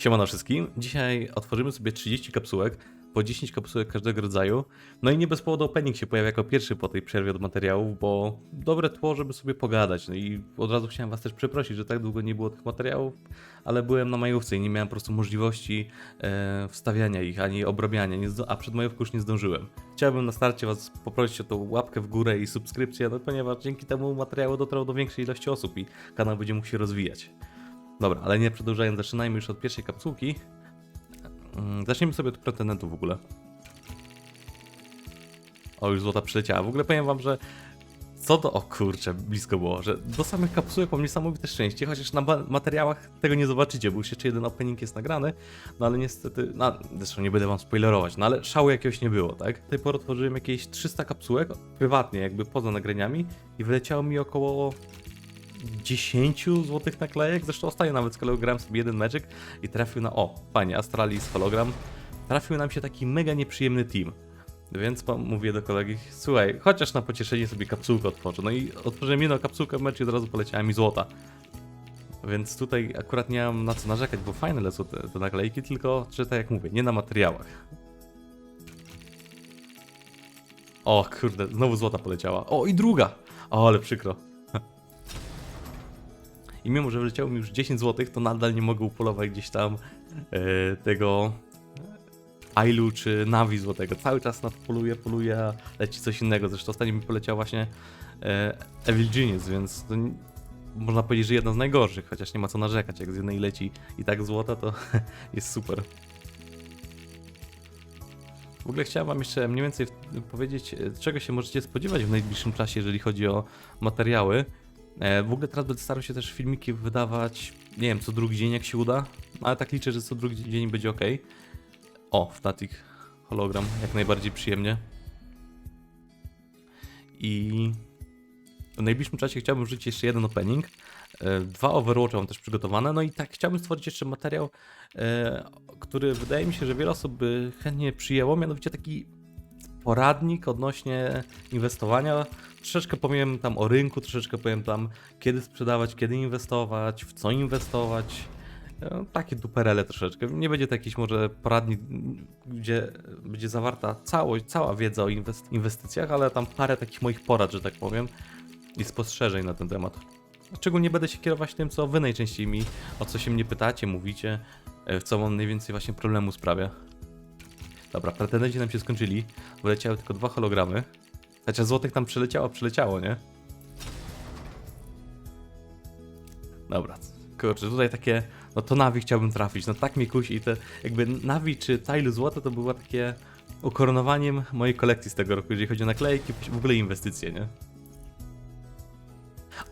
Siemano wszystkim. Dzisiaj otworzymy sobie 30 kapsułek, po 10 kapsułek każdego rodzaju. No i nie bez powodu opening się pojawia jako pierwszy po tej przerwie od materiałów, bo dobre tło, żeby sobie pogadać. No i od razu chciałem was też przeprosić, że tak długo nie było tych materiałów, ale byłem na majówce i nie miałem po prostu możliwości e, wstawiania ich, ani obrabiania, a przed majówką już nie zdążyłem. Chciałbym na starcie was poprosić o tą łapkę w górę i subskrypcję, no ponieważ dzięki temu materiał dotrą do większej ilości osób i kanał będzie mógł się rozwijać. Dobra, ale nie przedłużając, zaczynajmy już od pierwszej kapsułki. Mm, Zacznijmy sobie od pretendentów w ogóle. O, już złota przyleciała. W ogóle powiem wam, że co do... O kurczę, blisko było, że do samych kapsułek mam niesamowite szczęście, chociaż na materiałach tego nie zobaczycie, bo już jeszcze jeden opening jest nagrany, no ale niestety, no zresztą nie będę wam spoilerować, no ale szału jakiegoś nie było, tak? Do tej pory otworzyłem jakieś 300 kapsułek, prywatnie, jakby poza nagraniami i wyleciało mi około 10 złotych naklejek. Zresztą ostatnio nawet z kolegą grałem sobie jeden meczek i trafił na. O, fajnie, Astralis hologram. Trafił nam się taki mega nieprzyjemny team. Więc mówię do kolegi, słuchaj, chociaż na pocieszenie sobie kapsułkę otworzę. No i otworzyłem jedną kapsułkę w meczu i od razu poleciała mi złota. Więc tutaj akurat nie mam na co narzekać, bo fajne lecą te, te naklejki, tylko, że tak jak mówię, nie na materiałach. O kurde, znowu złota poleciała. O i druga! O, ale przykro. I mimo, że wyleciało mi już 10 zł, to nadal nie mogę upolować gdzieś tam e, tego Ailu czy Navi złotego. Cały czas na to poluję, poluję, a leci coś innego. Zresztą ostatnio mi poleciał właśnie e, Evil Genius, więc to nie, można powiedzieć, że jedna z najgorszych, chociaż nie ma co narzekać. Jak z jednej leci i tak złota, to jest super. W ogóle chciałem wam jeszcze mniej więcej powiedzieć, e, czego się możecie spodziewać w najbliższym czasie, jeżeli chodzi o materiały. E, W ogóle teraz będę starał się też filmiki wydawać, nie wiem, co drugi dzień jak się uda, ale tak liczę, że co drugi dzień będzie ok. O, Fnatic hologram, jak najbardziej przyjemnie. I w najbliższym czasie chciałbym wrzucić jeszcze jeden opening. E, Dwa Overwatcha mam też przygotowane, no i tak chciałbym stworzyć jeszcze materiał, e, który wydaje mi się, że wiele osób by chętnie przyjęło, mianowicie taki poradnik odnośnie inwestowania. Troszeczkę powiem tam o rynku, troszeczkę powiem tam kiedy sprzedawać, kiedy inwestować, w co inwestować. E, Takie duperele troszeczkę. Nie będzie to jakiś może poradnik, gdzie będzie zawarta całość, cała wiedza o inwest- inwestycjach, ale tam parę takich moich porad, że tak powiem, i spostrzeżeń na ten temat. Szczególnie będę się kierować tym, co wy najczęściej mi, o co się mnie pytacie, mówicie, e, w co wam najwięcej właśnie problemu sprawia. Dobra, pretendenci nam się skończyli. Wyleciały tylko dwa hologramy. Chociaż złotych tam przyleciało, przyleciało, nie? Dobra, kurczę, tutaj takie, no to Navi chciałbym trafić, no tak mi kusi i te, jakby Navi czy Tailu złote to było takie ukoronowaniem mojej kolekcji z tego roku, jeżeli chodzi o naklejki, w ogóle inwestycje, nie?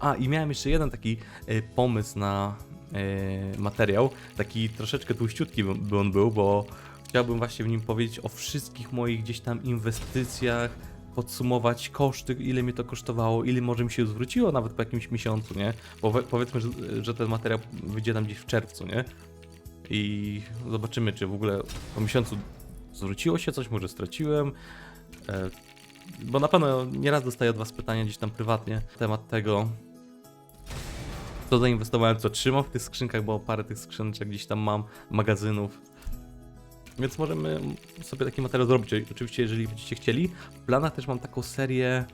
A, i miałem jeszcze jeden taki e, pomysł na e, materiał, taki troszeczkę tłuściutki by on był, bo chciałbym właśnie w nim powiedzieć o wszystkich moich gdzieś tam inwestycjach, podsumować koszty, ile mi to kosztowało, ile może mi się zwróciło nawet po jakimś miesiącu, nie? Bo powiedzmy, że, że ten materiał wyjdzie nam gdzieś w czerwcu, nie? I zobaczymy, czy w ogóle po miesiącu zwróciło się coś, może straciłem. E, bo na pewno nieraz dostaję od Was pytania gdzieś tam prywatnie na temat tego, co zainwestowałem, co trzymam w tych skrzynkach, bo parę tych skrzyneczek gdzieś tam mam, magazynów. Więc możemy sobie taki materiał zrobić, oczywiście jeżeli będziecie chcieli. W planach też mam taką serię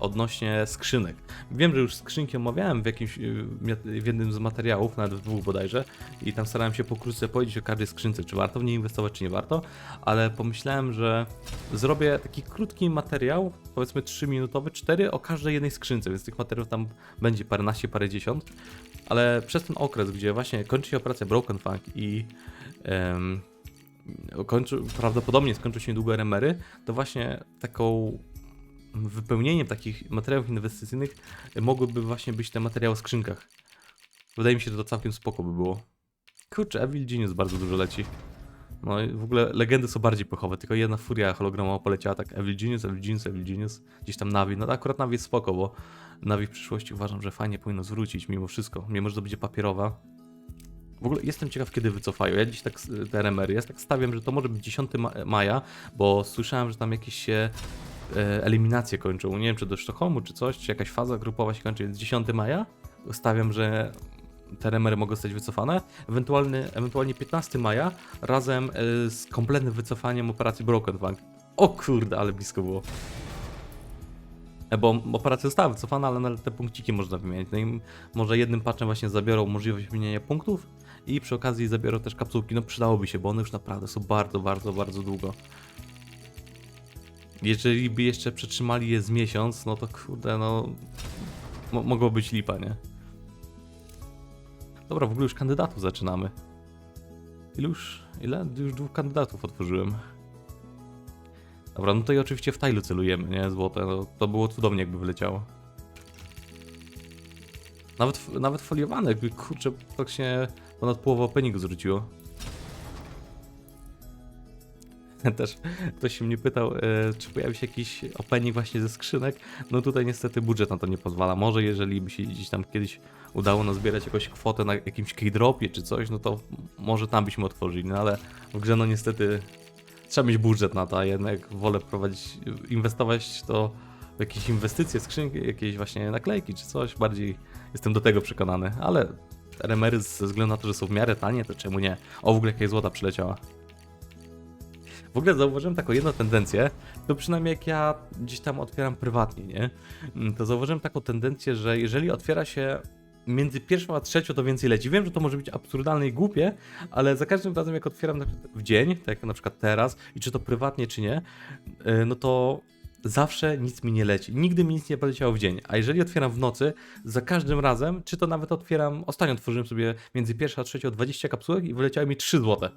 odnośnie skrzynek. Wiem, że już skrzynki omawiałem w jakimś, w jednym z materiałów, nawet w dwóch bodajże, i tam starałem się pokrótce powiedzieć o każdej skrzynce, czy warto w niej inwestować, czy nie warto, ale pomyślałem, że zrobię taki krótki materiał, powiedzmy 3-minutowy, 4 o każdej jednej skrzynce, więc tych materiałów tam będzie paręnaście, parędziesiąt, ale przez ten okres, gdzie właśnie kończy się operacja Broken Funk i kończy, prawdopodobnie skończą się niedługo RMR-y, to właśnie taką wypełnieniem takich materiałów inwestycyjnych mogłyby właśnie być te materiały w skrzynkach. Wydaje mi się, że to całkiem spoko by było. Kurczę, Evil Genius bardzo dużo leci. No i w ogóle legendy są bardziej pechowe, tylko jedna furia hologramowa poleciała tak Evil Genius, Evil Genius, Evil Genius, gdzieś tam Navi. No akurat Navi jest spoko, bo Navi w przyszłości uważam, że fajnie powinno zwrócić mimo wszystko, mimo że to będzie papierowa. W ogóle jestem ciekaw, kiedy wycofają. Ja dziś tak te RMR, ja tak stawiam, że to może być 10 ma- maja, bo słyszałem, że tam jakieś się e, eliminacje kończą. Nie wiem, czy do Sztokholmu, czy coś, czy jakaś faza grupowa się kończy, więc 10 maja. Stawiam, że te remery mogą zostać wycofane. Ewentualny, ewentualnie 15 maja razem e, z kompletnym wycofaniem operacji Broken Bank. O kurde, ale blisko było. E, Bo operacja została wycofana, ale te punkciki można wymienić. No i może jednym patchem właśnie zabiorą możliwość wymieniania punktów i przy okazji zabiorą też kapsułki. No przydałoby się, bo one już naprawdę są bardzo, bardzo, bardzo długo. Jeżeli by jeszcze przetrzymali je z miesiąc, no to kurde, no mo mogło być lipa, nie? Dobra, w ogóle już kandydatów zaczynamy. Ile już? Ile? Już dwóch kandydatów otworzyłem. Dobra, no to i oczywiście w Tailu celujemy, nie? Złote, no, to było cudownie jakby wyleciało. Nawet, nawet foliowane, jakby kurczę, praktycznie ponad połowę openingu zwróciło. Też ktoś się mnie pytał, e, czy pojawi się jakiś opening właśnie ze skrzynek. No tutaj niestety budżet na to nie pozwala. Może jeżeli by się gdzieś tam kiedyś udało nazbierać jakąś kwotę na jakimś keydropie czy coś, no to może tam byśmy otworzyli, no ale w grze no niestety trzeba mieć budżet na to, a jednak wolę prowadzić, inwestować to w jakieś inwestycje, skrzynki, jakieś właśnie naklejki czy coś, bardziej jestem do tego przekonany, ale remery ze względu na to, że są w miarę tanie, to czemu nie? O, w ogóle jakaś złota przyleciała. W ogóle zauważyłem taką jedną tendencję, to przynajmniej jak ja gdzieś tam otwieram prywatnie, nie? Mm, To zauważyłem taką tendencję, że jeżeli otwiera się między pierwszą a trzecią, to więcej leci. Wiem, że to może być absurdalne i głupie, ale za każdym razem jak otwieram w dzień, tak jak na przykład teraz, i czy to prywatnie, czy nie, yy, no to zawsze nic mi nie leci. Nigdy mi nic nie poleciało w dzień. A jeżeli otwieram w nocy, za każdym razem, czy to nawet otwieram, ostatnio otworzyłem sobie między pierwszą a trzecią 20 kapsułek i wyleciały mi 3 złote.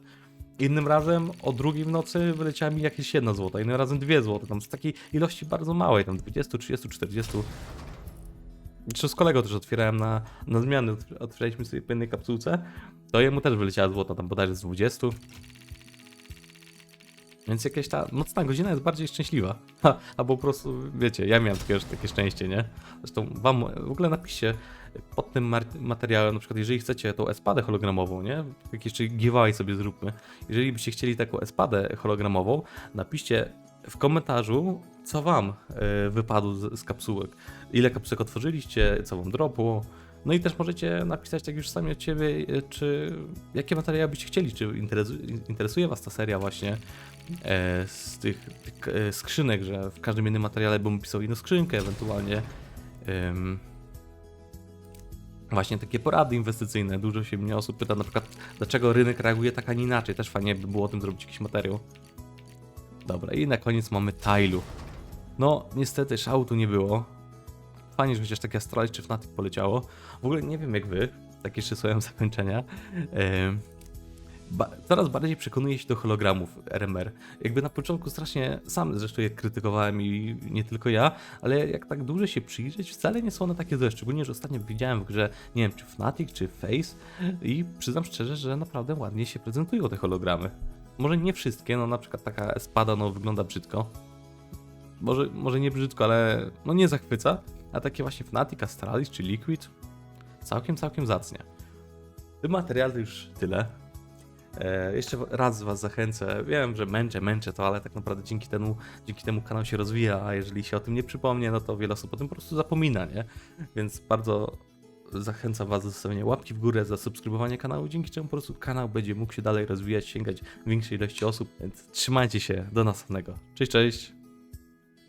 Innym razem o drugiej w nocy wyleciała mi jakieś jedna złota, innym razem dwie złote. Tam z takiej ilości bardzo małej, tam 20, 30, 40. Zresztą z kolegą też otwierałem na, na zmiany, otw- otwieraliśmy sobie po jednej kapsułce, to jemu też wyleciała złota, tam bodajże z 20. Więc jakaś ta nocna godzina jest bardziej szczęśliwa. Ha, albo po prostu, wiecie, ja miałem takie, takie szczęście, nie? Zresztą wam w ogóle napiszcie pod tym materiałem, na przykład jeżeli chcecie tą espadę hologramową, nie? Jakiś czy giveaway sobie zróbmy. Jeżeli byście chcieli taką espadę hologramową, napiszcie w komentarzu, co wam e, wypadło z, z kapsułek. Ile kapsułek otworzyliście, co wam dropło. No i też możecie napisać tak już sami od siebie, e, czy jakie materiały byście chcieli, czy interesu- interesuje was ta seria właśnie e, z tych, tych e, skrzynek, że w każdym innym materiale bym pisał inną skrzynkę, ewentualnie właśnie takie porady inwestycyjne. Dużo się mnie osób pyta na przykład, dlaczego rynek reaguje tak, a nie inaczej. Też fajnie by było o tym zrobić jakiś materiał. Dobra, i na koniec mamy Tailu. No, niestety szału tu nie było. Fajnie, że chociaż takie Astralis czy Fnatic poleciało. W ogóle nie wiem jak wy, takie jeszcze słowem zakończenia. Ba- coraz bardziej przekonuję się do hologramów RMR. Jakby na początku strasznie sam zresztą je krytykowałem i nie tylko ja, ale jak tak dłużej się przyjrzeć, wcale nie są one takie złe. Szczególnie, że ostatnio widziałem w grze, nie wiem, czy Fnatic, czy Face i przyznam szczerze, że naprawdę ładnie się prezentują te hologramy. Może nie wszystkie, no na przykład taka espada no wygląda brzydko. Może, może nie brzydko, ale no nie zachwyca. A takie właśnie Fnatic, Astralis czy Liquid całkiem, całkiem zacnie. W tym materiale już tyle. E, jeszcze raz Was zachęcę. Wiem, że męczę, męczę to, ale tak naprawdę dzięki temu, dzięki temu kanał się rozwija, a jeżeli się o tym nie przypomnie, no to wiele osób o tym po prostu zapomina, nie? Więc bardzo zachęcam Was do zostawienia łapki w górę, zasubskrybowanie kanału, dzięki czemu po prostu kanał będzie mógł się dalej rozwijać, sięgać większej ilości osób, więc trzymajcie się, do następnego. Cześć, cześć!